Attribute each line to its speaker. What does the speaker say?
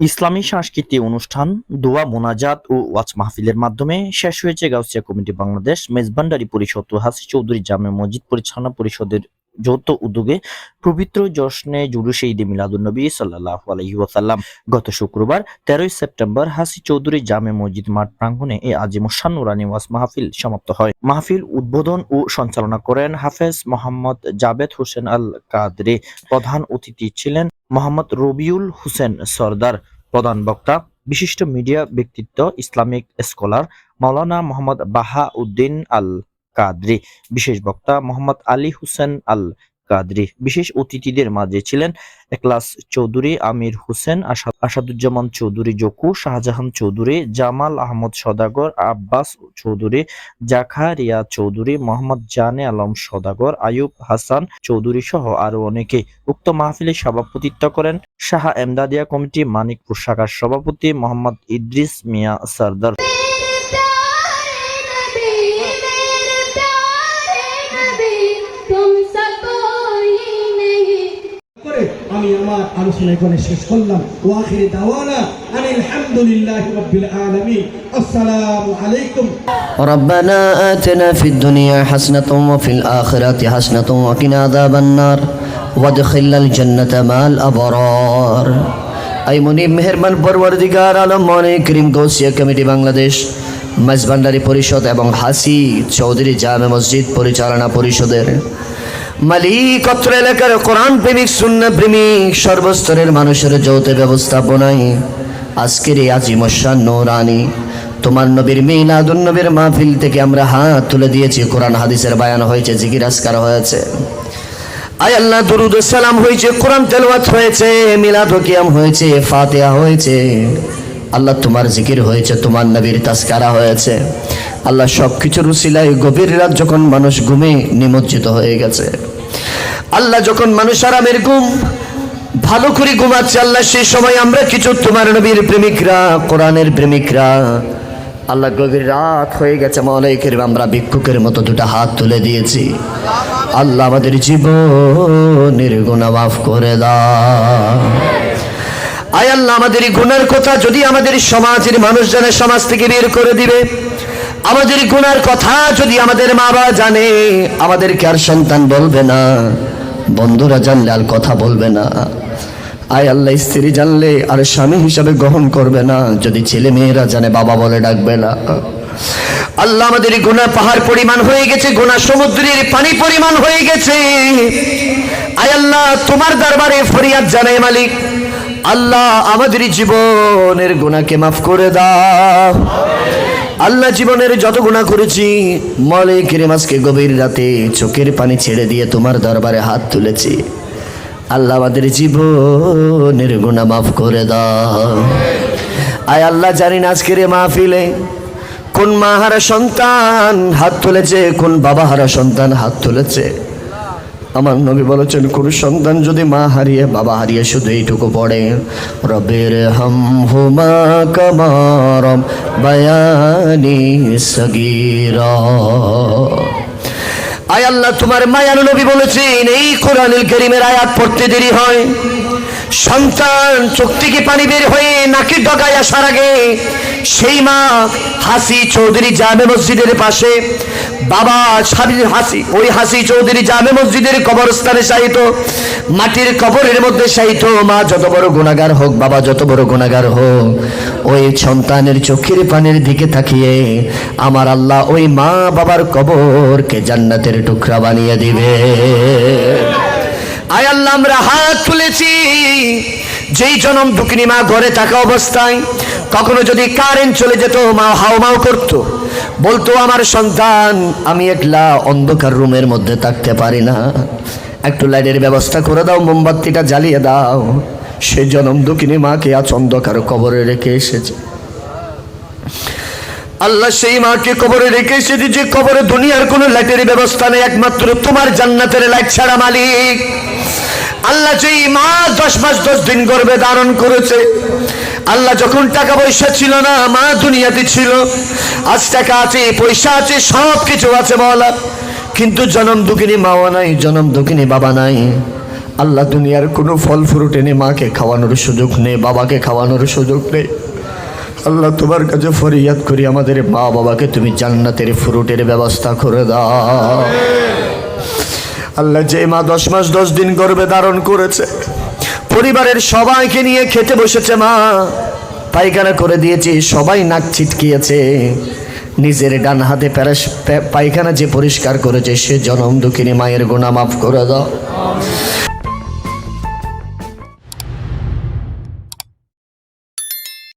Speaker 1: ইসলামী সংস্কৃতি অনুষ্ঠান দোয়া, মোনাজাত ও ওয়াজ মাহফিলের মাধ্যমে শেষ হয়েছে গাউসিয়া কমিটি বাংলাদেশ মেজবান্ডারি পরিষদ ও হাসি চৌধুরী জামে মসজিদ পরিচালনা পরিষদের যৌথ উদ্যোগে পবিত্র জশ্নে জুলুসে ঈদে মিলাদুন্নবী সাল্লাহ আলহি ওয়াসাল্লাম। গত শুক্রবার তেরোই সেপ্টেম্বর হাসি চৌধুরী জামে মসজিদ মাঠ প্রাঙ্গণে এ আজিমুসান নুরানি ওয়াজ মাহফিল সমাপ্ত হয়। মাহফিল উদ্বোধন ও সঞ্চালনা করেন হাফেজ মোহাম্মদ জাবেদ হোসেন আল কাদরে প্রধান অতিথি ছিলেন মোহাম্মদ রবিউল হোসেন সরদার। প্রধান বক্তা, বিশিষ্ট মিডিয়া ব্যক্তিত্ব, ইসলামিক স্কলার মাওলানা মোহাম্মদ বাহা উদ্দিন আল কাদরি। বিশেষ বক্তা মোহাম্মদ আলী হোসেন আল কাদরি। বিশেষ অতিথিদের মাঝে ছিলেন একলাস চৌধুরী আমির হোসেন আসাদুজ্জামান চৌধুরী জকু, শাহজাহান চৌধুরী, জামাল আহমদ সদাগর, আব্বাস চৌধুরী জাখারিয়া চৌধুরী, মোহাম্মদ জানে আলম সদাগর, আয়ুব হাসান চৌধুরী সহ আরও অনেকে। উক্ত মাহফিলে সভাপতিত্ব করেন শাহ এমদাদিয়া কমিটি, মানিকপুর শাখার সভাপতি মোহাম্মদ ইদ্রিস মিয়া সরদার।
Speaker 2: আমি আমার আলোচনা এখানে শেষ করলাম ওয়াখির দাওয়ানা আনিল হামদুলিল্লাহি রাব্বিল আলামিন আসসালামু আলাইকুম
Speaker 3: ربنا آتنا في الدنيا حسنة وفي الآخرة حسنة وقنا عذاب النار وادخلنا الجنة مع الأبرار আই মনিব মেহেরবান পরওয়ারদিগার আলম মনে করিম গৌসিয়া কমিটি বাংলাদেশ মেজবান্ডারি পরিষদ এবং হাসি চৌধুরী জামে মসজিদ পরিচালনা পরিষদের মালিক এলাকার কোরআন প্রেমিক শূন্য প্রেমিক, সর্বস্তরের মানুষের যৌথ ব্যবস্থাপনায় আজকের এই আজিমশান নৌরানি, তোমার নবীর মিলাদুন নবীর মাহফিল থেকে আমরা হাত তুলে দিয়েছি। কোরআন, হাদিসের বায়ান হয়েছে, জিকির আসকার হয়েছে। আয় আল্লাহ, দুরুদ সালাম হয়েছে, কোরআন তেলাওয়াত হয়েছে, মিলাদ কিয়াম হয়েছে, ফাতিহা হয়েছে। আল্লাহ তোমার জিকির হয়েছে, তোমার নবীর তাস্কারা হয়েছে। আল্লাহ সব কিছুর উসিলায় গভীর রাত যখন মানুষ ঘুমে নিমজ্জিত হয়ে গেছে। আল্লাহ যখন মানুষ আরামের ঘুম, ভালো করে ঘুমাচ্ছে, আল্লাহ সেই সময় আমরা কিছু তোমার নবীর প্রেমিকরা, কোরআনের প্রেমিকরা, আল্লাহ গভীর রাত হয়ে গেছে মলাইকের আমরা ভিক্ষুকের মতো দুটো হাত তুলে দিয়েছি। আল্লাহ আমাদের জীবনের গুণা মাফ করে দাও। আয় আল্লাহ, আমাদের এই গুনার কথা যদি আমাদের সমাজের মানুষ জানে, সমাজ থেকে বের করে দিবে। আমাদের গুনার কথা যদি আমাদের মা বাবা জানে, আমাদেরকে আর সন্তান বলবে না। বন্ধুরা জানলে আর কথা বলবে না। আয় আল্লাহ, স্ত্রী জানলে আর স্বামী হিসাবে গ্রহণ করবে না। যদি ছেলে মেয়েরা জানে, বাবা বলে ডাকবে না। আল্লাহ, আমাদের গুনাহ পাহাড় পরিমাণ হয়ে গেছে গুনাহ সমুদ্রের পানি পরিমাণ হয়ে গেছে। আয় আল্লাহ, তোমার দরবারে ফরিয়াদ জানাই মালিক। আল্লাহ আমাদের জীবনের গুণাকে মাফ করে দাও। আল্লাহ জীবনের যত গুণা করেছি মলে কিরেমাসকে গভীর রাতে চোখের পানি ছেড়ে দিয়ে তোমার দরবারে হাত তুলেছি। আল্লাহ আমাদের জীবনের গুণা মাফ করে দাও। আয় আল্লাহ, জানি না আজকের মাহফিলে কোন মা হারা সন্তান হাত তুলেছে, কোন বাবা হারা সন্তান হাত তুলেছে। আমার নবী বলেছেন কোনো সন্তান যদি মা হারিয়ে, বাবা হারিয়ে শুধু এইটুকু পড়ে। রবের হাম হুমা কামারম বায়ানি সগীর। আয় আল্লাহ, তোমার মায়ানু নবী বলেছেন, এই কোরআনুল করিমের আয়াত পড়তে দেরি হয়। সন্তান চোখ থেকে পানি বের হয়ে নাকের ডগায় আসার আগে সেই মা হাসি চৌধুরী জামে মসজিদের পাশে বাবা সাবির হাসি, ওই হাসি চৌধুরী জামে মসজিদের কবরস্থানে শায়িত, মাটির কবরের মধ্যে শায়িত মা, যত বড় গুণাগার হোক বাবা, যত বড় গুণাগার হোক, ওই সন্তানের চোখের পানির দিকে তাকিয়ে আমার আল্লাহ ওই মা বাবার কবরকে জান্নাতের টুকরা বানিয়ে দিবে। আয় আল্লাহ, আমরা হাত তুলেছি। যেই জনম দুকিনি মা ঘরে থাকা অবস্থায় কখনো যদি কারেন্ট চলে যেত, মা হাও মাও করতো। বলতো, আমার সন্তান, আমি একলা অন্ধকার রুমের মধ্যে থাকতে পারি না। একটু লাইটের ব্যবস্থা করে দাও, মোমবাতিটা জ্বালিয়ে দাও। সে জনম দুকিনি মাকে আজ অন্ধকার কবরে রেখে এসেছে। আল্লাহ সেই মাকে কবরে রেখে এসেছে যে কবরে দুনিয়ার কোনো লাইটের ব্যবস্থা নেই, একমাত্র তোমার জান্নাতের লাইট ছাড়া মালিক। আল্লাহ যেই মা দশ মাস দশ দিন গর্বে ধারণ করেছে, আল্লাহ যখন টাকা পয়সা ছিল না, মা দুনিয়াতে ছিল, আজ টাকা আছে, পয়সা আছে সব কিছু আছে বলা কিন্তু জনম দুঃখিনী মাও নাই, জনম দুঃখিনী বাবা নাই। আল্লাহ দুনিয়ার কোনো ফল ফ্রুট এনে মাকে খাওয়ানোর সুযোগ নেই, বাবাকে খাওয়ানোর সুযোগ নেই। আল্লাহ তোমার কাছে ফরিয়াদ করি, আমাদের মা বাবাকে তুমি জান্নাতের ফ্রুটের ব্যবস্থা করে দাও। আল্লাহ যে মা দশ মাস দশ দিন গর্বে ধারণ করেছে, পরিবারের সবাইকে নিয়ে খেতে বসেছে মা। পায়খানা করে দিয়েছে, সবাই নাক ছিটকিয়েছে। নিজের ডান হাতে প্যারাস পায়খানা যে পরিষ্কার করেছে, সে জনম দুঃখিনী মায়ের গোনা মাফ করে দাও।